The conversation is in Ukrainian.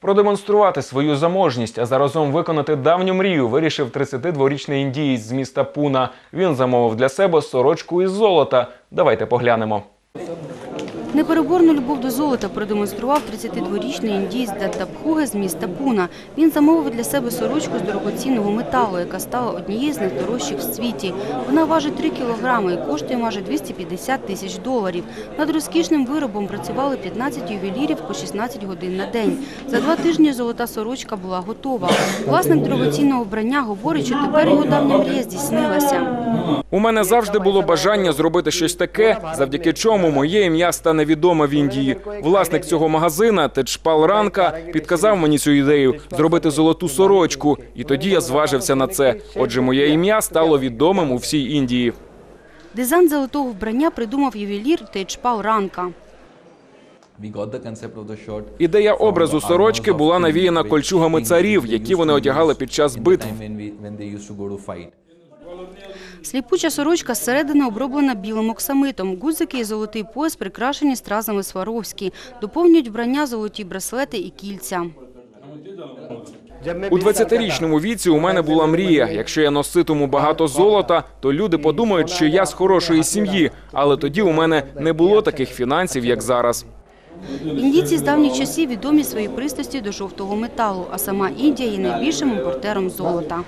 Продемонструвати свою заможність, а заразом виконати давню мрію, вирішив 32-річний індієць з міста Пуна. Він замовив для себе сорочку із золота. Давайте поглянемо. Непереборну любов до золота продемонстрував 32-річний індієць Даттабхуге з міста Пуна. Він замовив для себе сорочку з дорогоцінного металу, яка стала однією з найдорожчих в світі. Вона важить 3 кілограми і коштує майже 250 тисяч доларів. Над розкішним виробом працювали 15 ювелірів по 16 годин на день. За два тижні золота сорочка була готова. Власник дорогоцінного вбрання говорить, що тепер його давня мрія здійснилася. У мене завжди було бажання зробити щось таке, завдяки чому моє ім'я стане відоме в Індії. Власник цього магазина Теджпал Ранка підказав мені цю ідею зробити золоту сорочку, і тоді я зважився на це. Отже, моє ім'я стало відомим у всій Індії. Дизайн золотого вбрання придумав ювелір Тейчпал Ранка. Ідея образу сорочки була навіяна кольчугами царів, які вони одягали під час битв. Сліпуча сорочка зсередини оброблена білим оксамитом. Гудзики і золотий пояс прикрашені стразами Сваровські. Доповнюють вбрання золоті браслети і кільця. У 20-річному віці у мене була мрія. Якщо я носитиму багато золота, то люди подумають, що я з хорошої сім'ї. Але тоді у мене не було таких фінансів, як зараз. Індійці з давніх часів відомі своєю пристрастю до жовтого металу, а сама Індія є найбільшим імпортером золота.